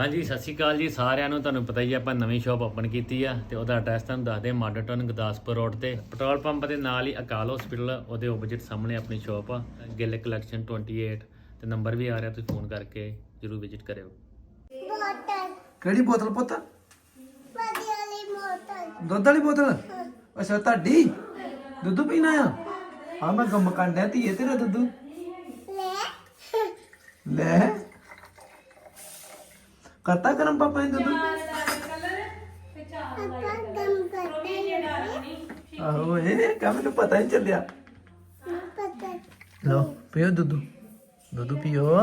ਹਾਂਜੀ ਸਤਿ ਸ਼੍ਰੀ ਅਕਾਲ ਜੀ। ਸਾਰਿਆਂ ਨੂੰ ਤੁਹਾਨੂੰ ਪਤਾ ਹੀ ਆ, ਆਪਾਂ ਨਵੀਂ ਸ਼ਾਪ ਓਪਨ ਕੀਤੀ ਆ ਤੇ ਉਹਦਾ ਐਡਰੈਸ ਤੁਹਾਨੂੰ ਦੱਸਦੇ ਮਾਡਰਟਨ ਗੁਰਦਾਸਪੁਰ ਰੋਡ ਤੇ। ਪੈਟਰੋਲ ਪੰਪ ਦੇ ਨਾਲ ਹੀ ਅਕਾਲ ਹਸਪੀਟਲ ਉਹਦੇ ਆਪੋਜ਼ਿਟ ਸਾਹਮਣੇ ਆਪਣੀ ਸ਼ਾਪ ਆ ਗਿੱਲ ਕਲੈਕਸ਼ਨ 28 ਤੇ ਨੰਬਰ ਵੀ ਆ ਰਿਹਾ ਤੁਸੀਂ ਫੋਨ ਕਰਕੇ ਜਰੂਰ ਵਿਜ਼ਿਟ ਕਰਿਓ। ਕਿਹੜੀ ਬੋਤਲ ਪੁੱਤ? ਦੁੱਧ ਵਾਲੀ ਬੋਤਲ? ਅੱਛਾ ਤੁਹਾਡੀ? ਦੁੱਧ ਪੀਣਾ ਆ? ਹਾਂ ਮੈਂ ਗੰਮ ਕੰਡਿਆ ਧੀਏ ਤੇਰਾ ਦੁੱਧ। ਲੈ। ਲੈ। ਕਰਤਾ ਗਰਮ ਪਾਪਾ ਨੇ ਦੁੱਧ? ਆਹੋ ਇਹ ਕਾ ਮੈਨੂੰ ਪਤਾ ਨਹੀਂ ਚੱਲਿਆ। ਪਤਾ ਲੋ ਪੀਓ ਦੁੱਧ। ਦੁੱਧ ਪੀਓ।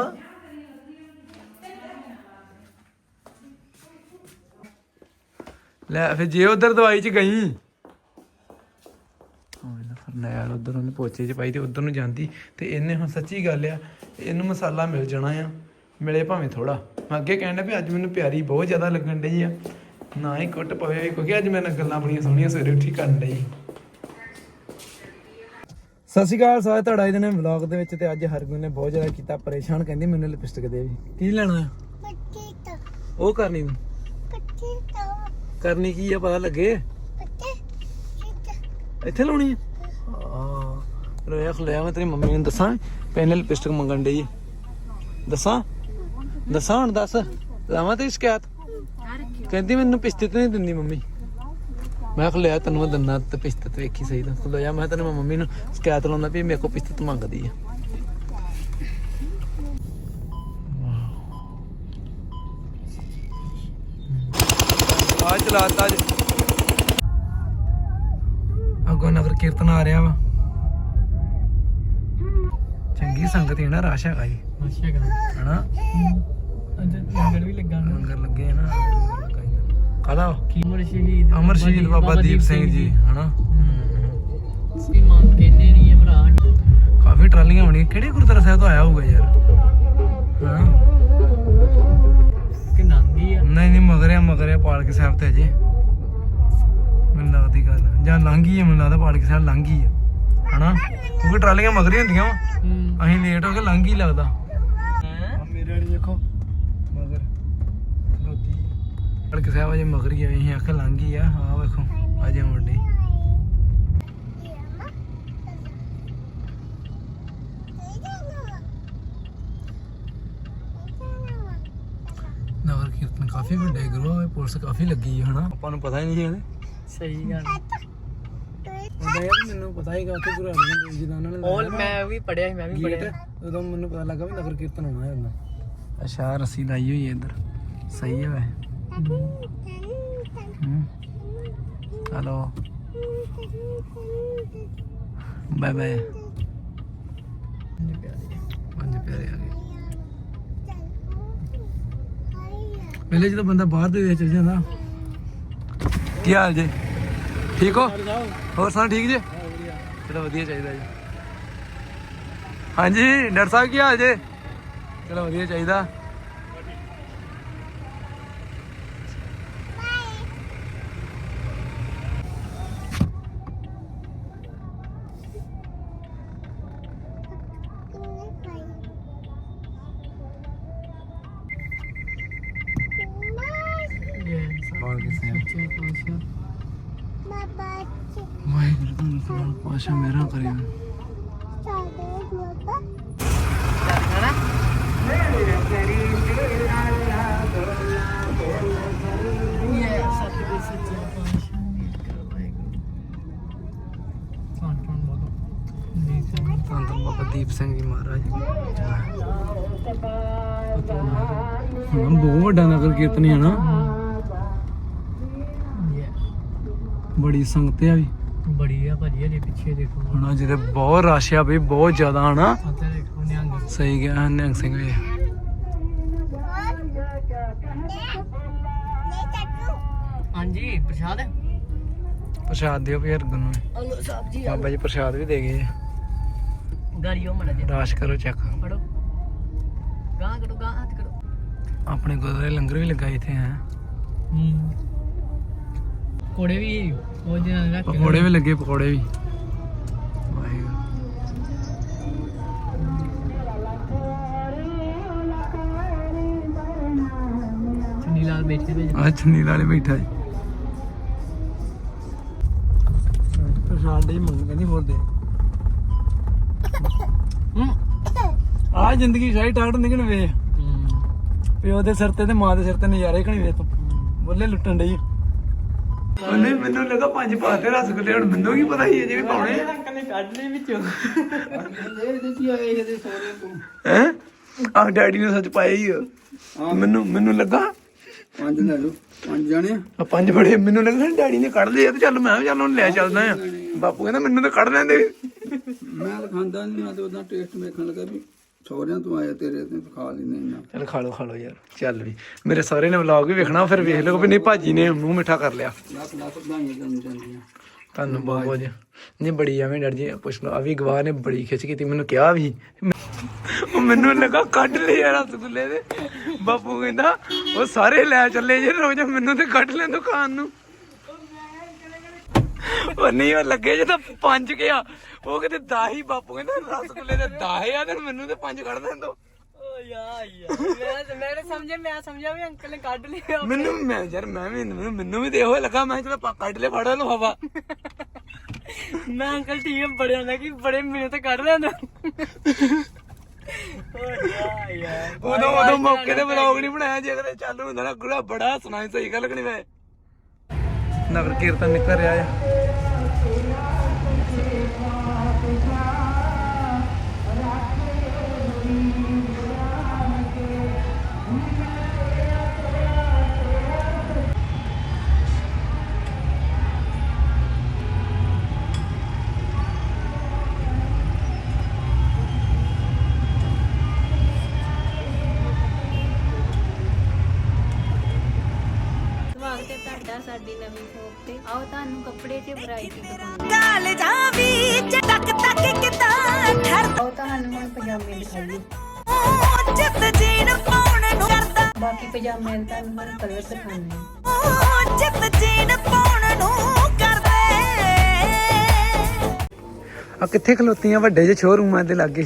ਲੈ ਫਿਰ ਜੇ ਉਧਰ ਦਵਾਈ ਚ ਗਈ। ਉਹਨੇ ਫਰਨੈਲ ਉਧਰ ਉਹਨੇ ਪੋਚੇ ਚ ਪਾਈ ਤੇ ਉਧਰ ਨੂੰ ਜਾਂਦੀ। ਤੇ ਇਹਨੇ ਹੁਣ ਸੱਚੀ ਗੱਲ ਆ ਇਹਨੂੰ ਮਸਾਲਾ ਮਿਲ ਜਾਣਾ ਆ। ਮਿਲੇ ਭਾਵੇਂ ਥੋੜਾ ਮੈਂ ਅੱਗੇ ਕਹਿੰਦਾ ਵੀ ਅੱਜ ਮੈਨੂੰ ਪਿਆਰੀ ਬਹੁਤ ਜ਼ਿਆਦਾ ਲੱਗਣ ਡਈ ਆ। ਨਾ ਹੀ ਕੁੱਟ ਪਵੇ ਕਿਉਂਕਿ ਅੱਜ ਮੈਂ ਗੱਲਾਂ ਬੜੀਆਂ ਸੋਹਣੀਆਂ ਸਵੇਰੇ ਉੱਠੀ ਕਰਨ ਡਈ। ਸਤਿ ਸ਼੍ਰੀ ਅਕਾਲ ਸਾਰੇ ਤੁਹਾਡਾ ਇਹਦੇ ਨੇ ਵਲੌਗ ਦੇ ਵਿੱਚ ਤੇ ਅੱਜ ਹਰਗੁਣ ਨੇ ਬਹੁਤ ਜ਼ਿਆਦਾ ਕੀਤਾ ਪਰੇਸ਼ਾਨ ਕਹਿੰਦੀ ਮੈਨੂੰ ਲਿਪਸਟਿਕ ਦੇ ਵੀ। ਕੀ ਲੈਣਾ? ਆ ਪੱਟੀ ਤਾਂ ਉਹ ਕਰਨੀ ਤੂੰ? ਪੱਟੀ ਤਾਂ ਕਰਨੀ ਕੀ ਆ ਪਤਾ ਲੱਗੇ? ਪੱਟੀ ਇੱਥੇ ਲਾਉਣੀ ਆ? ਆ ਰੋਇਆ ਖਲਿਆ ਮੈਂ ਤੇਰੀ ਮੰਮੀ ਨੂੰ ਦੱਸਾਂ ਪੈਨ ਲਿਪਸਟਿਕ ਮੰਗਣ ਡਈ ਆ। ਦੱਸਾਂ? ਦੱਸਾਂ ਹੁਣ ਦੱਸ। ਲਾਵਾਂ ਤੇ ਸ਼ਿਕਾਇਤ? ਕਹਿੰਦੀ ਮੈਨੂੰ ਪਿਸਤੇ ਤੇ ਨਹੀਂ ਦਿੰਦੀ ਮੰਮੀ। ਮੈਂ ਖਲਿਆ ਤੈਨੂੰ ਮੈਂ ਦੰਨਾ ਤੇ ਪਿਸਤੇ ਤੇ ਵੇਖੀ ਸਹੀ ਤਾਂ। ਖਲੋਇਆ ਮੈਂ ਤੈਨੂੰ ਮੰਮੀ ਨੂੰ ਸ਼ਿਕਾਇਤ ਲਾਉਂਦਾ ਵੀ ਮੇਰੇ ਕੋ ਪਿਸਤੇ ਤੇ ਮੰਗਦੀ ਆ। ਆ ਚਲਾਤਾ ਅੱਜ। ਅੱਗੋਂ ਨਗਰ ਕੀਰਤਨ ਆ ਰਿਹਾ ਵਾ। ਚੰਗੀ ਸੰਗਤ ਹੈ ਨਾ ਰਸ਼ ਹੈਗਾ ਜੀ। ਅੱਛਾ ਕਰਾਂ ਹਨਾ? ਅੱਜ ਲੰਗਰ ਵੀ ਲੱਗਾ ਲੰਗਰ ਲੱਗੇ ਨਾ। ਸ਼ਹੀਦ ਅਮਰ ਸ਼ਹੀਦ ਬਾਬਾ ਦੀਪ ਸਿੰਘ ਜੀ ਹਨਾ? ਸੀ ਮਾਂ ਕਹਿੰਦੇ ਨਹੀਂ ਹੈ ਭਰਾ? ਕਾਫੀ ਟਰਾਲੀਆਂ ਹੋਣੀਆਂ ਕਿਹੜੇ ਗੁਰਦੁਆਰਾ ਸਾਹਿਬ ਤੋਂ ਆਇਆ ਹੋਊਗਾ ਯਾਰ? ਹਾਂ ਕਿ ਨੰਗੀ ਆ? ਨਹੀਂ ਨਹੀਂ ਮਗਰਿਆ ਮਗਰਿਆ ਪਾਲਕ ਸਾਹਿਬ ਤੇ ਅਜੇ। ਮੈਨੂੰ ਲੱਗਦੀ ਗੱਲ ਜਾਂ ਲੰਘੀ ਹੈ ਮੈਨੂੰ ਲੱਗਦਾ ਪਾਲਕ ਸਾਹਿਬ ਲੰਘੀ ਹੈ ਹਨਾ? ਕਿਉਂਕਿ ਟਰਾਲੀਆਂ ਮਗਰੀ ਹੁੰਦੀਆਂ ਵਾ। ਅਸੀਂ ਲੇਟ ਹੋ ਕੇ ਲੰਘ ਹੀ ਲੱਗਦਾ ਆ ਮੇਰੇ ਵਾਲੀ ਦੇਖੋ ਮਗਰ ਲੋਤੀ ਪਾਲਕ ਸਾਹਿਬ ਅਜੇ ਮਗਰ ਹੀ ਆਏ ਅਸੀਂ ਆਖੇ ਲੰਘ ਹੀ ਆ। ਆ ਵੇਖੋ ਅਜੇ ਮੁੰਡੀ। ਨਗਰ ਕੀਰਤਨ ਕਾਫੀ ਵੱਡਾ ਹੈ ਗੁਰੂ ਹੈ ਪੁਲਿਸ ਕਾਫੀ ਲੱਗੀ ਹੈ ਹਨਾ? ਆਪਾਂ ਨੂੰ ਪਤਾ ਹੀ ਨਹੀਂ ਹੈ ਸਹੀ ਗੱਲ। ਉਹਦਾ ਯਾਰ ਮੈਨੂੰ ਪਤਾ ਹੀਗਾ ਉੱਥੇ ਗੁਰੂ ਅਰਜਨ ਦੇਵ ਜੀ ਦਾ ਉਹਨਾਂ ਨੇ ਉਹ ਮੈਂ ਵੀ ਪੜਿਆ ਸੀ ਮੈਂ ਵੀ ਗੇਟ ਉਦੋਂ ਮੈਨੂੰ ਪਤਾ ਲੱਗਾ ਵੀ ਨਗਰ ਕੀਰਤਨ ਹੋਣਾ ਹੈ ਉਹਨਾਂ ਅੱਛਾ ਰੱਸੀ ਲਾਈ ਹੋਈ ਹੈ ਇੱਧਰ। ਸਹੀ ਹੈ ਵੈਸੇ। ਹੂੰ। ਹਲੋ। ਬਾਏ ਪਹਿਲੇ ਜਦੋਂ ਬੰਦਾ ਬਾਹਰ ਦੇ ਦੇਸ਼ ਚਲ ਜਾਂਦਾ। ਕੀ ਹਾਲ ਜੇ? ਠੀਕ ਹੋ? ਹੋਰ ਸੁਣਾ ਠੀਕ ਜੇ? ਚਲੋ ਵਧੀਆ ਚਾਹੀਦਾ ਜੀ। ਹਾਂਜੀ, ਡਾਕਟਰ ਸਾਹਿਬ ਕੀ ਹਾਲ ਜੇ? ਚਲੋ ਵਧੀਆ ਚਾਹੀਦਾ ਬਾਲ ਕੇ ਸੇ ਬਾਬਾ ਜੀ ਵਾਹਿਗੁਰੂ ਤੁਹਾਨੂੰ ਪਾਸ਼ਾ ਮੇਰਾ ਕਰੇ ਦੀਪ ਸਿੰਘ ਜੀ ਮਹਾਰਾਜ ਬਹੁਤ ਵੱਡਾ ਨਗਰ ਕੀਰਤਨ ਹੈ ਨਾ। ਬੜੀ ਸੰਗਤ ਆ ਵੀ। ਬੜੀ ਆ ਭਾਜੀ ਇਹਦੇ ਪਿੱਛੇ ਦੇਖੋ। ਹੁਣ ਜਿਹਦੇ ਬਹੁਤ ਰਸ਼ ਆ ਬਈ ਬਹੁਤ ਜ਼ਿਆਦਾ ਹਨਾ। ਉੱਥੇ ਦੇਖੋ ਨਿਹੰਗ। ਸਹੀ ਗਿਆ ਨਿਹੰਗ ਸਿੰਘ ਵੀ ਹਾਂਜੀ ਪ੍ਰਸ਼ਾਦ? ਪ੍ਰਸ਼ਾਦ ਦਿਓ ਵੀ ਹਰਗੁਣ ਨੂੰ। ਹਲੋ ਸਾਹਿਬ ਜੀ ਬਾਬਾ ਜੀ ਪ੍ਰਸ਼ਾਦ ਵੀ ਦੇ ਗਏ। ਆ। ਗਾਰੀਓ ਮੜਾ ਜੀ ਰਾਸ਼ ਕਰੋ ਚੈੱਕ। ਫੜੋ। ਗਾਂ ਕਰੋ ਗਾਂ ਹੱਥ ਕਰੋ। ਆਪਣੇ ਗੁਰਦੁਆਰੇ ਲੰਗਰ ਵੀ ਲੱਗਾ ਇੱਥੇ ਹੂੰ। ਕੋੜੇ ਵੀ ਉਹ ਜਿਹਨਾਂ ਨੇ ਰੱਖ ਕੇ ਪਕੌੜੇ ਵੀ ਲੱਗੇ ਪਕੌੜੇ ਵੀ। ਵਾਹਿਗੁਰੂ। ਨਾਲ ਬੈਠੇ ਵਿੱਚ ਆ ਚੁੰਨੀ ਵਾਲੇ ਬੈਠਾ ਜੀ। ਪ੍ਰਸ਼ਾਦ ਦੇ ਮੰਗ ਕਹਿੰਦੀ ਹੋਰ ਦੇ। ਆ ਜ਼ਿੰਦਗੀ ਸਾਰੀ ਟਾਟ ਨਿਕਣ ਵੇ। ਪਿਓ ਦੇ ਸਿਰ ਤੇ ਤੇ ਮਾਂ ਦੇ ਸਿਰ ਤੇ ਨਜ਼ਾਰੇ ਕਣੀ ਵੇ ਤੂੰ। ਬੋਲੇ ਲੁੱਟਣ ਡਈ। ਉਹਨੇ ਮੈਨੂੰ ਲੱਗਾ ਪੰਜ ਪਾਤੇ ਰਸਗੁੱਲੇ ਹੁਣ ਮੈਨੂੰ ਕੀ ਪਤਾ ਸੀ ਅਜੇ ਵੀ ਪਾਉਣੇ ਅੰਕਲ ਨੇ ਕੱਢ ਲਏ ਵਿੱਚੋਂ। ਇਹਦੇ ਕੀ ਆਏ ਇਹਦੇ ਸੋਰੇ ਤੋਂ ਹੈ? ਆ ਡੈਡੀ ਨੇ ਸੱਚ ਪਾਇਆ ਹੀ ਆ। ਮੈਨੂੰ ਮੈਨੂੰ ਲੱਗਾ। ਪੰਜ ਲੈ ਲਓ ਪੰਜ ਜਾਣੇ ਆ। ਪੰਜ ਬੜੇ ਮੈਨੂੰ ਲੱਗਾ ਡੈਡੀ ਨੇ ਕੱਢ ਲਏ ਆ ਤੇ ਚੱਲ ਮੈਂ ਵੀ ਚੱਲ ਹੁਣ ਲੈ ਚੱਲਦਾ ਆ। ਬਾਪੂ ਕਹਿੰਦਾ ਮੈਨੂੰ ਤਾਂ ਕੱਢ ਲੈਂਦੇ। ਮੈਂ ਤਾਂ ਖਾਂਦਾ ਨਹੀਂ ਮੈਂ ਤਾਂ ਉਹਦਾ ਟੇਸਟ ਵੇਖਣ ਲੱਗਾ ਵੀ ਸੋਹਰਿਆਂ ਤੋਂ ਆਇਆ ਤੇਰੇ ਤੇ ਖਾ ਲੈਨੇ ਇੰਨਾ। ਚੱਲ ਖਾ ਲਓ ਖਾ ਲਓ ਯਾਰ। ਚੱਲ ਵੀ। ਮੇਰੇ ਸਾਰੇ ਨੇ ਵਲੌਗ ਵੀ ਵੇਖਣਾ ਫਿਰ ਵੇਖ ਲਓ ਵੀ ਨਹੀਂ ਭਾਜੀ ਨੇ ਮੂੰਹ ਮਿੱਠਾ ਕਰ ਲਿਆ। ਲੱਖ ਲੱਖ ਵਧਾਈਆਂ ਤੁਹਾਨੂੰ ਬਹੁਤ ਬਹੁਤ ਨਹੀਂ ਬੜੀ ਐਵੇਂ ਡਰ ਜੀ ਪੁੱਛ ਲਓ। ਆ ਵੀ ਗਵਾਹ ਨੇ ਬੜੀ ਖਿੱਚ ਕੀਤੀ ਮੈਨੂੰ ਕਿਹਾ ਵੀ। ਉਹ ਮੈਨੂੰ ਲੱਗਾ ਕੱਢ ਲੈ ਯਾਰ ਰਸਗੁੱਲੇ ਦੇ ਬਾਪੂ ਕਹਿੰਦਾ ਉਹ ਸਾਰੇ ਲੈ ਚੱਲੇ ਜੇ ਰੋਜ਼ ਮੈਨੂੰ ਤੇ ਕੱਢ ਲੈ ਦੁਕਾਨ ਨੂੰ। ਉਹ ਨਹੀਂ ਉਹ ਲੱਗੇ ਜੇ ਤਾਂ ਪੰਜ ਗਿਆ ਉਹ ਕਿਤੇ 10 ਹੀ ਬਾਪੂ ਕਹਿੰਦਾ ਰਸਗੁੱਲੇ ਦੇ 10 ਆ ਤੇ ਮੈਨੂੰ ਤੇ ਪੰਜ ਕੱਢ ਦੇਣ ਦੋ। ਓ ਯਾ ਯਾਰ ਮੈਂ ਮੈਂ ਤਾਂ ਸਮਝਿਆ ਮੈਂ ਸਮਝਿਆ ਵੀ ਅੰਕਲ ਨੇ ਕੱਢ ਲਿਆ ਮੈਨੂੰ ਮੈਂ ਯਾਰ ਮੈਂ ਵੀ ਮੈਨੂੰ ਮੈਨੂੰ ਵੀ ਤੇ ਇਹੋ ਲੱਗਾ ਮੈਂ ਚਲੋ ਪਾ- ਕੱਢ ਲੈ ਫੜ ਲਓ ਹਵਾ। ਮੈਂ ਅੰਕਲ ਟੀਮ ਬੜਿਆ ਨਾ ਕਿ ਬੜੇ ਮੈਨੂੰ ਤਾਂ ਕੱਢ ਲੈਂਦਾ ਓ ਯਾ ਯਾਰ ਉਦੋਂ ਉਦੋਂ ਮੌਕੇ ਤੇ ਵਲੌਗ ਨਹੀਂ ਬਣਾਇਆ ਜੇ ਅਗਲੇ ਚਾਲੂ ਹੁੰਦਾ ਨਾ ਗੁੜਾ ਬੜਾ ਸੁਣਾਈ ਸਹੀ ਗੱਲ ਕਣੀ ਵੇ? ਨਗਰ ਕੀਰਤਨ ਨਿਕਲ ਰਿਹਾ ਆ ਤੁਹਾਡਾ ਸਾਡੀ ਨਵੀਂ ਸ਼ੋਪ ਤੇ। ਆਓ ਤੁਹਾਨੂੰ ਕੱਪੜੇ ਤੇ ਵੈਰਾਈਟੀ ਦਿਖਾਉਂਦੇ ਕਾਲ ਜਾ ਵਿੱਚ ਤੱਕ ਤੱਕ ਕਿਤਾ ਠਰ ਆਓ ਤੁਹਾਨੂੰ ਹੁਣ ਪਜਾਮੇ ਦਿਖਾਈਏ ਜਿੱਤ ਜੀਨ ਪਾਉਣ ਨੂੰ ਕਰਦਾ। ਬਾਕੀ ਪਜਾਮਿਆਂ ਦੇ ਤੁਹਾਨੂੰ ਹੁਣ ਕਲਰ ਦਿਖਾਉਂਦੇ ਜਿੱਤ ਜੀਨ ਪਾਉਣ ਨੂੰ ਕਰਦੇ। ਆ ਕਿੱਥੇ ਖਲੋਤੀਆਂ ਵੱਡੇ ਜਿਹੇ ਸ਼ੋਰੂਮਾਂ ਦੇ ਲਾਗੇ?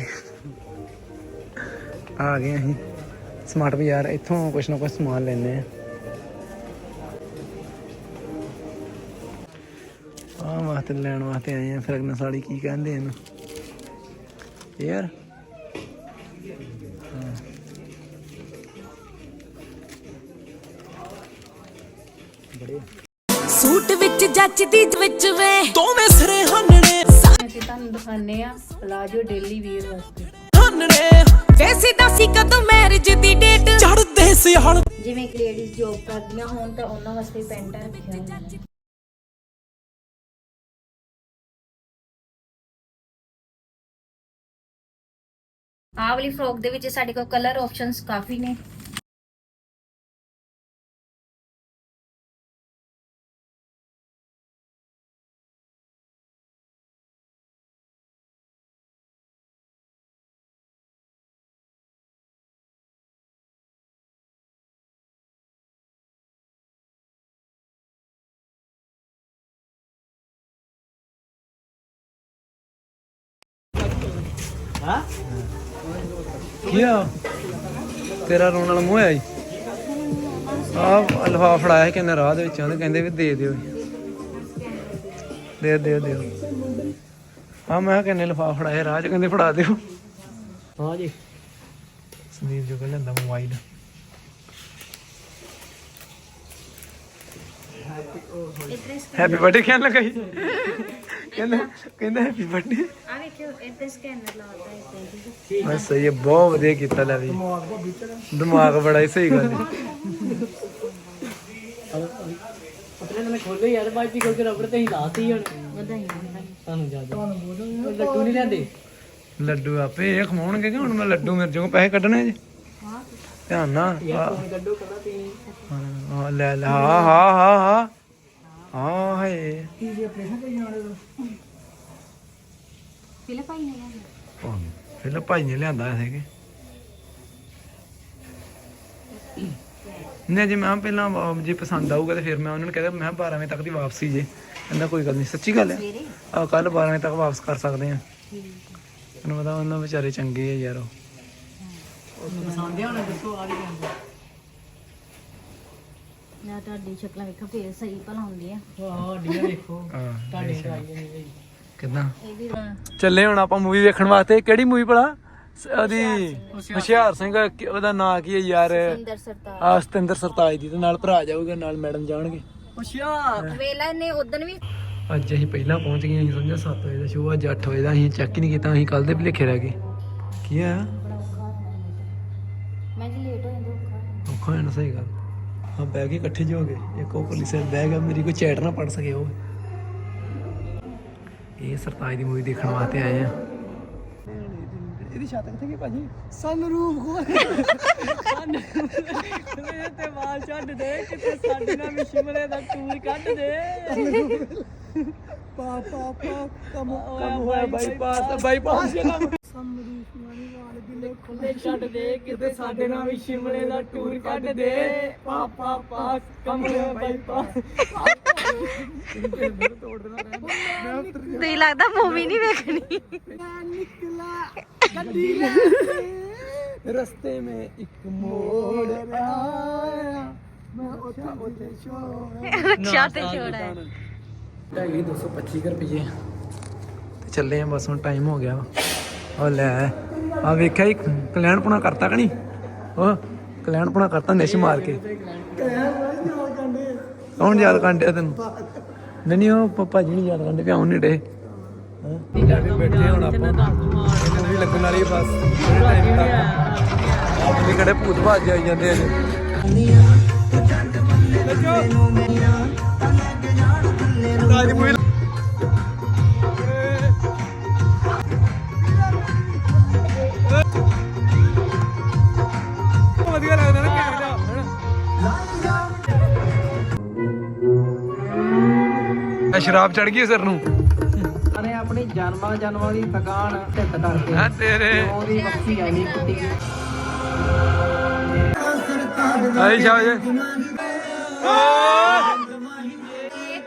ਆ ਗਏ ਅਸੀਂ। ਸਮਾਰਟ ਬਾਜ਼ਾਰ ਇੱਥੋਂ ਕੁਛ ਨਾ ਕੁਛ ਸਮਾਨ ਲੈਣੇ ਆ ਵਾਸਤੇ ਲੈਣ ਵਾਸਤੇ ਆਏ ਆ ਫਿਰ ਸਾੜੀ ਕੀ ਕਹਿੰਦੇ ਇਹਨੂੰ? ਯਾਰ। ਸੂਟ ਵਿੱਚ ਜੱਚਦੀ ਵਿੱਚ ਵੇ। ਦੋਵੇਂ ਸਿਰੇ ਹੰਨਣੇ। ਅਸੀਂ ਤੁਹਾਨੂੰ ਦਿਖਾਉਂਦੇ ਆ ਪਲਾਜੋ ਡੇਲੀ ਵੀਅਰ ਵਾਸਤੇ। ਹੰਨਣੇ। ਵੈਸੇ ਤਾਂ ਸੀ ਕਦੋਂ ਮੈਰਿਜ ਦੀ ਡੇਟ ਚੜਦੇ ਸੀ ਹਣ ਜਿਵੇਂ ਕਿ ਲੇਡੀਜ਼ ਜੌਬ ਕਰਦੀਆਂ ਹੋਣ ਤਾਂ ਉਹਨਾਂ ਵਾਸਤੇ ਪੈਂਟਾਂ ਰੱਖੀਆਂ ਹੋਈਆਂ ਨੇ। ਆਹ ਵਾਲੀ ਫਰੋਕ ਦੇ ਵਿੱਚ ਸਾਡੇ ਕੋਲ ਕਲਰ ਆਪਸ਼ਨਸ ਕਾਫੀ ਨੇ। ਕੀ ਆ? ਤੇਰਾ ਰੋਣ ਵਾਲਾ ਮੂੰਹ ਆਈ ਆ ਲਫਾ ਫੜਾਇਆ ਸੀ ਕਿੰਨੇ ਰਾਹ ਦੇ ਵਿੱਚ ਉਹਦੇ ਕਹਿੰਦੇ ਵੀ ਦੇ ਦਿਓ ਦੇ ਦਿਓ ਦਿਓ। ਆ ਮੈਂ ਕਿੰਨੇ ਲਫਾ ਫੜਾਇਆ ਰਾਹ ਚ ਕਹਿੰਦੇ ਫੜਾ ਦਿਓ। ਹਾਂ ਜੀ। ਸੰਦੀਪ ਜੋ ਲੈਂਦਾ ਮੋਬਾਈਲ। ਹੈਪੀ ਬਰਥਡੇ ਕਹਿਣ ਲੱਗਾ ਸੀ। ਕਹਿੰਦਾ ਕਹਿੰਦਾ ਹੈਪੀ ਬਰਥਡੇ ਆ ਵੇਖਿਓ ਇੱਥੇ ਸਕੈਨਰ ਲਾਉਂਦਾ ਹੈ ਬਸ ਸਹੀ ਹੈ ਬਹੁਤ ਵਧੀਆ ਕੀਤਾ ਲੈ ਵੀ। ਦਿਮਾਗ ਬੜਾ ਹੀ ਸਹੀ ਗੱਲ ਹੈ। ਆਪਣੇ ਨਾਲ ਖੋਲੋ ਯਾਰ ਬਾਜੀ ਕਿਉਂਕਿ ਰਬੜ ਤੇ ਹੀ ਲਾਤੀ ਹੁਣ। ਵਧਾਈਆਂ ਤੁਹਾਨੂੰ ਜ਼ਿਆਦਾ। ਲੱਡੂ ਨਹੀਂ ਲੈਂਦੇ ਲੱਡੂ ਆਪੇ ਇਹ ਖਵਾਉਣਗੇ ਕਿ ਹੁਣ ਮੈਂ ਲੱਡੂ ਮੇਰੇ ਚੋਂ ਪੈਸੇ ਕੱਢਣੇ ਜੀ? ਧਿਆਨ ਨਾਲ। ਹੁਣ ਕੱਢੋ ਕਹਣਾ ਤੇ ਹਾਂ ਲੈ ਲੈ ਹਾਂ ਹਾਂ ਹਾਂ ਹਾਂ। ਹਾਂ ਹਾਏ। ਫਿਲ ਭਾਈ ਨੇ ਲਿਆਂਦਾ। ਫਿਰ ਭਾਈ ਨੇ ਲਿਆਂਦਾ ਸੀਗੇ ਨੇ ਜੀ ਮੈਂ ਪਹਿਲਾਂ ਵਾ- ਜੇ ਪਸੰਦ ਆਊਗਾ ਤੇ ਫਿਰ ਮੈਂ ਉਹਨਾਂ ਨੂੰ ਕਹਿੰਦਾ ਮੈਂ 12 ਵਜੇ ਤੱਕ ਦੀ ਵਾਪਸੀ ਜੇ। ਕਹਿੰਦਾ ਕੋਈ ਗੱਲ ਨਹੀਂ ਸੱਚੀ ਗੱਲ ਹੈ ਆ ਕੱਲ 12 ਵਜੇ ਤੱਕ ਵਾਪਸ ਕਰ ਸਕਦੇ ਆ। ਮੈਨੂੰ ਪਤਾ ਉਹਨਾਂ ਵਿਚਾਰੇ ਚੰਗੇ ਆ ਯਾਰ ਉਹ। ਪਸੰਦ ਆ ਹੁਣ ਦੱਸੋ ਆ ਵੀ ਕਹਿੰਦੇ ਮੈਂ ਤੁਹਾਡੀ ਸ਼ਕਲਾਂ ਵੇਖੋ ਫੇਰ ਸਹੀ ਭਲਾ ਹੁੰਦੀ ਆ। ਕਿਦਾਂ? ਇਹਦੀ ਚੱਲੇ ਹੁਣ ਆਪਾਂ ਮੂਵੀ ਵੇਖਣ ਵਾਸਤੇ। ਕਿਹੜੀ ਮੂਵੀ ਭਲਾ? ਉਹਦੀ ਹੁਸ਼ਿਆਰ ਸਿੰਘ। ਕਿ- ਉਹਦਾ ਨਾਂ ਕੀ ਹੈ ਯਾਰ? ਆ ਸਤਿੰਦਰ ਸਰਤਾਜ ਦੀ ਤੇ ਨਾਲ ਭਰਾ ਜਾਊਗਾ ਨਾਲ ਮੈਡਮ ਜਾਣਗੇ। ਵੇਲਾ ਨੇ ਉਦੋਂ ਵੀ ਅੱਜ ਅਸੀਂ ਪਹਿਲਾਂ ਪਹੁੰਚ ਗਏ ਅਸੀਂ ਸਮਝਿਆ 7 ਵਜੇ ਦਾ ਸ਼ੋਅ ਅੱਜ 8 ਵਜੇ ਦਾ ਅਸੀਂ ਚੈੱਕ ਹੀ ਨਹੀਂ ਕੀਤਾ ਅਸੀਂ ਕੱਲ ਦੇ ਭੁਲੇਖੇ ਰਹਿ ਗਏ। ਕੀ ਆ? ਮੈਂ ਜੀ ਲੇਟ ਹੋ ਜਾਂਦਾ ਔਖਾ ਔਖਾ ਹੈ ਨਾ ਸਹੀ ਗੱਲ। ਹਾਂ ਬਹਿ ਕੇ ਇਕੱਠੇ ਜੋ ਹੋ ਗਏ। ਇੱਕ ਉਹ ਪੁਲਿਸ ਬਹਿ ਗਿਆ ਮੇਰੀ ਕੋਈ ਚੈਟ ਨਾ ਪੜ ਸਕੇ ਉਹ। ਇਹ ਸਰਤਾਜ ਦੀ ਮੂਵੀ ਦੇਖਣ ਵਾਸਤੇ ਆਏ ਆ। ਇਹਦੀ ਛੱਤ ਕਿੱਥੇ ਗਈ ਭਾਜੀ? ਸਨਰੂਫ ਕੋਲ। ਤੇ ਵਾਲ ਛੱਡ ਦੇ ਕਿਤੇ ਸਾਡੇ ਨਾਲ ਵੀ ਸ਼ਿਮਲੇ ਦਾ ਟੂਰ ਕੱਢ ਦੇ। ਪਾ ਪਾ ਪਾ ਕਮ ਕਮ ਹੋਇਆ ਬਾਈਪਾਸ ਬਾਈਪਾਸ ਇਹ ਕੰਮ ਖੁੱਲੇ ਛੱਡ ਦੇ ਕਿਤੇ ਸਾਡੇ ਨਾਲ ਵੀ ਸ਼ਿਮਲੇ ਦਾ ਟੂਰ ਕੱਢ ਦੇ। ਪਾ ਪਾ ਪਾ ਕਮ ਹੋਇਆ ਬਾਈਪਾਸ ਤੁਸੀਂ ਲੱਗਦਾ ਮੂਵੀ ਨਹੀਂ ਵੇਖਣੀ। ਰਸਤੇ में ਇੱਕ ਮੋੜ ਆਇਆ। ਮੈਂ ਉੱਥੇ ਉੱਥੇ। ਰਕਸ਼ਾ ਤੇ ਛੋੜਾ ਹੈ ਹੈਗੀ 225 ਕੁ ਰੁਪਏ ਤੇ ਚੱਲੇ ਆ ਬਸ ਹੁਣ ਟਾਈਮ ਹੋ ਗਿਆ ਵਾ। ਉਹ ਲੈ ਆ ਵੇਖਿਆ ਹੀ ਕਲਿਆਣਪੁਣਾ ਕਰਤਾ ਕਿ ਨਹੀਂ ਉਹ ਕਲਿਆਣਪੁਣਾ ਕਰਤਾ ਨਿਸ਼ ਮਾਰ ਕੇ ਕੌਣ ਯਾਦ ਕਾਂਡਿਆ ਤੈਨੂੰ ਨਹੀਂ ਨਹੀਂ ਉਹ ਪਾਪਾ ਜੀ ਨਹੀਂ ਯਾਦ ਕਾਂਡੇ ਪਿਆ ਉਹਨੇ ਡੇ ਬੈਠੇ ਹੁਣ ਆਪਾਂ ਮੂਵੀ ਲੱਗਣ ਵਾਲੀ ਬਸ ਥੋੜੇ ਟਾਈਮ ਤੱਕ ਆਪਣੇ ਕਿਹੜੇ ਭੂਤ ਭਾਜ ਜਾਈ ਜਾਂਦੇ ਆ ਜੀ ਰਾਜ ਮੂਵੀ ਸ਼ਰਾਬ ਚੜ ਗਈ ਸਿਰ ਨੂੰ। ਅਰੇ ਆਪਣੀ ਜਨਮਾਂ ਜਨਮਾਂ ਦੀ ਥਕਾਨ ਢਿੱਡ ਕਰਕੇ। ਹਾਂ ਤੇਰੇ। ਉਹਦੀ ਆਈ ਕੁੱਟੀ। ਗਈ ਆਈ ਸ਼ਾਹ ਜੀ।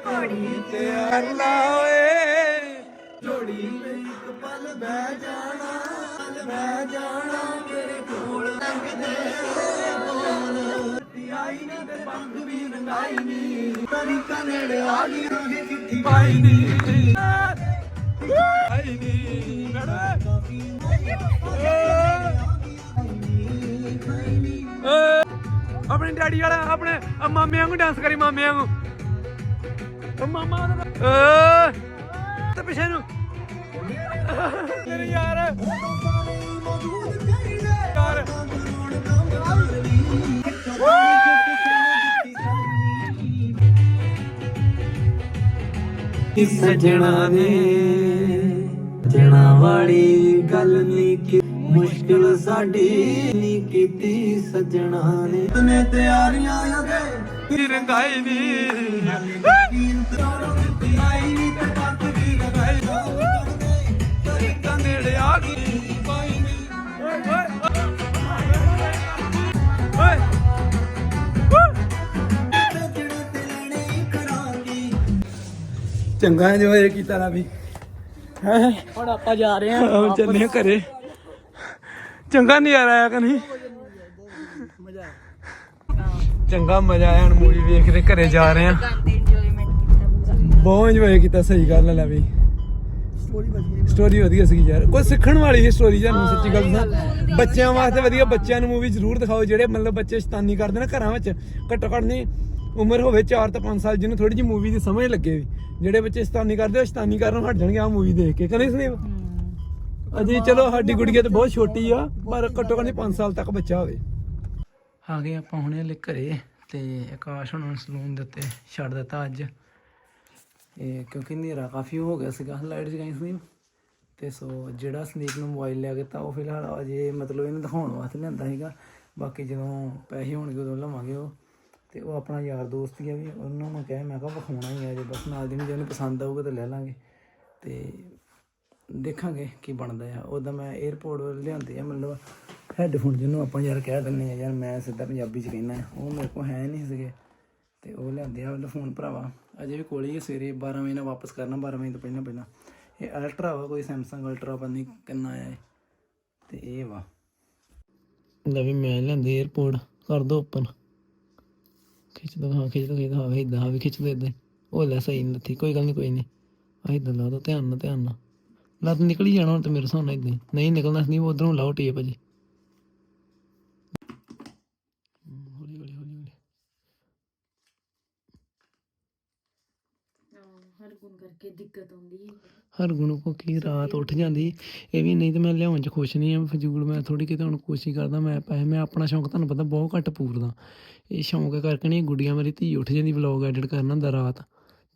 ਕੋੜੀ ਤੇ ਅੱਲਾ ਓਏ ਜੋੜੀ ਇੱਕ ਪਲ ਬਹਿ ਜਾਣਾ ਪਲ ਬਹਿ ਜਾਣਾ ਮੇਰੇ ਕੋਲ ਲੰਘ ਦੇ ਆਈ ਨਾ ਤੇ ਬੰਦ ਵੀ ਰੰਗਾਈ ਨੀ। ਤਰੀ ਕਨੇੜੇ ਆ ਗਈ ਰੋਹੀ ਚਿੱਠੀ ਪਾਈ ਨੀ ਆਈ ਨੀ ਓਏ ਆਪਣੇ ਡੈਡੀ ਵਾਲਾ ਆਪਣੇ ਮਾਮੇ ਵਾਂਗੂ ਡਾਂਸ ਕਰੀ ਮਾਮੇ ਵਾਂਗੂ। ਮਾਮਾ ਤੇ ਪਿੱਛੇ ਨੂੰ। ਯਾਰ। ਯਾਰ। ਸਜਣਾ ਨੇ ਸਜਣਾ ਵਾਲੀ ਗੱਲ ਨਹੀਂ ਕਿ ਮੁਸ਼ਕਿਲ ਸਾਡੀ ਨਹੀਂ ਕੀਤੀ ਸਜਣਾ ਨੇ। ਤਨੇ ਤਿਆਰੀਆਂ ਅਗੇ ਰੰਗਾਈ ਨਹੀਂ ਚੰਗਾ ਜੋ ਇਹ ਕੀਤਾ ਨਾ ਵੀ। ਹੈ? ਹੁਣ ਆਪਾਂ ਜਾ ਰਹੇ ਹਾਂ। ਹੁਣ ਚੱਲੇ ਘਰੇ। ਚੰਗਾ ਨਜ਼ਾਰਾ ਆਇਆ ਕਿ ਨਹੀਂ? ਚੰਗਾ ਮਜ਼ਾ ਆਇਆ ਹੁਣ ਮੂਵੀ ਵੇਖਦੇ ਘਰੇ ਜਾ ਰਹੇ ਆ ਇੰਜੋਇਮੈਂਟ ਕੀਤਾ ਬਹੁਤ ਇੰਜੋਏ ਕੀਤਾ ਸਹੀ ਗੱਲ ਹੈ ਵੀ। ਸਟੋਰੀ ਵਧੀਆ ਸੀ ਯਾਰ। ਕੋਈ ਸਿੱਖਣ ਵਾਲੀ ਹੈ ਸਟੋਰੀ ਤੁਹਾਨੂੰ ਸੱਚੀ ਗੱਲ ਦੱਸਾਂ। ਬੱਚਿਆਂ ਵਾਸਤੇ ਵਧੀਆ ਬੱਚਿਆਂ ਨੂੰ ਮੂਵੀ ਜ਼ਰੂਰ ਦਿਖਾਓ ਜਿਹੜੇ ਮਤਲਬ ਬੱਚੇ ਸ਼ੈਤਾਨੀ ਕਰਦੇ ਨੇ ਘਰਾਂ ਵਿੱਚ। ਘੱਟੋ ਘੱਟ ਨਹੀਂ ਉਮਰ ਹੋਵੇ 4 ਤੋਂ 5 ਸਾਲ ਜਿਹਨੂੰ ਥੋੜੀ ਜਿਹੀ ਮੂਵੀ ਦੀ ਸਮਝ ਲੱਗੇ ਵੀ ਜਿਹੜੇ ਬੱਚੇ ਸ਼ੈਤਾਨੀ ਕਰਦੇ ਉਹ ਸ਼ੈਤਾਨੀ ਕਰਨ ਹਟ ਜਾਣਗੇ ਆ ਮੂਵੀ ਦੇਖ ਕੇ ਕਹਿੰਦੇ ਸੁਨੀਵ ਅਜੇ ਚਲੋ ਸਾਡੀ ਗੁੜੀਆ ਤਾਂ ਬਹੁਤ ਛੋਟੀ ਆ ਪਰ ਘੱਟੋ ਘੱਟ 5 ਸਾਲ ਤੱਕ ਬੱਚਾ ਹੋਵੇ। ਆ ਗਏ ਆਪਾਂ ਹੁਣੇ ਹਲੇ ਘਰੇ ਤੇ ਆਕਾਸ਼ ਹੁਣ ਸਲੂਨ ਦੇ ਉੱਤੇ ਛੱਡ ਦਿੱਤਾ ਅੱਜ। ਇਹ ਕਿਉਂਕਿ ਹਨੇਰਾ ਕਾਫੀ ਹੋ ਗਿਆ ਸੀਗਾ ਲਾਈਟ ਜਗਾਈ ਸੀ ਤੇ ਸੋ ਜਿਹੜਾ ਸੰਦੀਪ ਨੂੰ ਮੋਬਾਈਲ ਲਿਆ ਕੇ ਤਾਂ ਉਹ ਫਿਲਹਾਲ ਅਜੇ ਮਤਲਬ ਇਹਨੂੰ ਦਿਖਾਉਣ ਵਾਸਤੇ ਲਿਆਂਦਾ ਸੀਗਾ। ਬਾਕੀ ਜਦੋਂ ਪੈਸੇ ਹੋਣਗੇ ਉਦੋਂ ਲਵਾਂਗੇ ਉਹ। ਤੇ ਉਹ ਆਪਣਾ ਯਾਰ ਦੋਸਤ ਹੀ ਆ ਵੀ, ਉਹਨਾਂ ਨੂੰ ਕਹਿ, ਮੈਂ ਕਿਹਾ ਵਿਖਾਉਣਾ ਹੀ ਆ, ਜੇ ਬਸ ਨਾਲ ਦੀ ਨੂੰ, ਜੇ ਉਹਨੂੰ ਪਸੰਦ ਆਊਗਾ ਤਾਂ ਲੈ ਲਾਂਗੇ। ਤੇ ਦੇਖਾਂਗੇ ਕੀ ਬਣਦਾ ਆ। ਉਹਦਾ ਮੈਂ 에어ਪੋਰਟ ਲਿਆਂਦੇ ਆ, ਮਤਲਬ ਹੈੱਡਫੋਨ ਜਿਹਨੂੰ ਆਪਾਂ ਯਾਰ ਕਹਿ ਦਿੰਨੇ ਆ, ਯਾਰ ਮੈਂ ਸਿੱਧਾ ਪੰਜਾਬੀ ਚ ਰਹਿਣਾ ਉਹ ਮੇਰੇ ਕੋਲ ਹੈ ਨਹੀਂ ਸੀਗੇ। ਤੇ ਉਹ ਲਿਆਂਦੇ ਆ ਉਹਦਾ ਫੋਨ ਭਰਾਵਾ। ਅਜੇ ਵੀ ਕੋਲੇ ਹੀ ਸਵੇਰੇ 12 ਵਜੇ ਨਾਲ ਵਾਪਸ ਕਰਨਾ 12 ਵਜੇ ਤੋਂ ਪਹਿਲਾਂ ਪਹਿਲਾਂ। ਇਹ ਅਲਟਰਾ ਵਾ, ਕੋਈ ਸੈਮਸੰਗ ਅਲਟਰਾ ਪਤਾ ਨਹੀਂ ਕਿੰਨਾ ਆਇਆ ਹੈ ਤੇ ਇਹ ਵਾ। ਲੈ ਮੈਂ ਲਿਆਂਦੇ 에어ਪੋਰਟ ਕਰ ਦੋ ਓਪਨ ਖਿੱਚ ਦੋ ਹਾਂ ਖਿੱਚ ਦੋ ਖਿੱਚ ਦੋ ਹਾਂ ਇਦਾਂ ਹਾਂ ਵੀ ਖਿੱਚ ਦੋ ਇਦਾਂ ਉਹ ਲੈ ਸਹੀ ਨੱਥੀ ਕੋਈ ਗੱਲ ਨਹੀਂ ਕੋਈ ਨਹੀਂ ਆ ਇਦਾਂ ਲਾ ਦੋ ਧਿਆਨ ਨਾਲ ਧਿਆਨ ਨਾਲ। ਲੱਤ ਨਿਕਲ ਜਾਣਾ ਹੁਣ ਤੇ ਮੇਰੇ ਹਿਸਾਬ ਨਾਲ ਇਦਾਂ ਨਹੀਂ ਨਿਕਲਣਾ ਨਹੀਂ ਉਧਰੋਂ ਲਾਓ ਟੇਪ ਜੀ ਹਮ, ਹੌਲੀ ਹੌਲੀ ਹੌਲੀ। ਹੌਲੀ ਹਰ ਗੁਣ ਕਰਕੇ ਦਿੱਕਤ ਆਉਂਦੀ ਹੈ ਹਰ ਗੁਣ ਕੋ ਕੀ ਰਾਤ ਉੱਠ ਜਾਂਦੀ। ਇਹ ਵੀ ਨਹੀਂ ਤੇ ਮੈਂ ਲਿਆਉਣ ਚ ਖੁਸ਼ ਨਹੀਂ ਆ ਫਜ਼ੂਲ ਮੈਂ ਥੋੜੀ ਕਿਤੇ ਹੁਣ ਕੋਸ਼ਿਸ਼ ਕਰਦਾ ਮੈਂ ਪੈਸੇ ਮੈਂ ਆਪਣਾ ਸ਼ੌਂਕ ਤੁਹਾਨੂੰ ਪਤਾ ਬਹੁਤ ਘੱਟ ਪੂਰਦਾ। ਇਹ ਸ਼ੌਂਕ ਕਰਕੇ ਨਹੀਂ ਗੁੱਡੀਆਂ ਮੇਰੀ ਧੀ ਉੱਠ ਜਾਂਦੀ ਵਲੌਗ ਐਡਿਟ ਕਰਨਾ ਹੁੰਦਾ ਰਾਤ।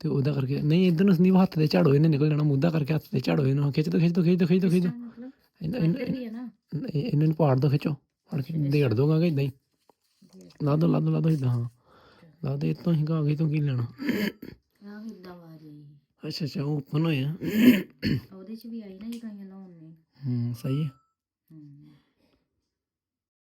ਤੇ ਉਹਦਾ ਕਰਕੇ ਨਹੀਂ ਇਧਰ ਨੂੰ ਸੰਦੀਪ ਹੱਥ ਤੇ ਝਾੜੋ ਇਹਨੇ ਨਿਕਲ ਜਾਣਾ ਮੁੱਦਾ ਕਰਕੇ ਹੱਥ ਤੇ ਝਾੜੋ ਇਹਨੂੰ ਖਿੱਚ ਦੋ ਖਿੱਚ ਦੋ ਖਿੱਚ ਦੋ ਖਿੱਚ ਦੋ ਖਿੱਚ ਦੋ। ਇਹਨਾਂ- ਹੈ ਨਾ। ਪਾੜ ਦੋ ਖਿੱਚੋ। ਫੜ ਕੇ ਦੇੜ ਦੋਗਾ ਕਿ ਇਦਾਂ ਹੀ। ਲਾ ਦੋ ਲਾ ਦੋ ਲਾ ਦੋ ਇਦਾਂ ਹਾਂ ਲਾ ਦੇ ਇਤੋਂ ਹੀ ਗਾ ਗਈ ਤੂੰ ਕੀ ਲੈਣਾ? ਵੀ। ਇਦਾਂ ਅੱਛਾ ਅੱਛਾ ਓਪਨ ਹੋਇਆ। ਉਹਦੇ ਚ ਵੀ ਆਈ ਨਾ ਇਹ ਗਾਈਆਂ ਲਾਉਣ ਨੇ ਹੂੰ ਸਹੀ ਹੈ।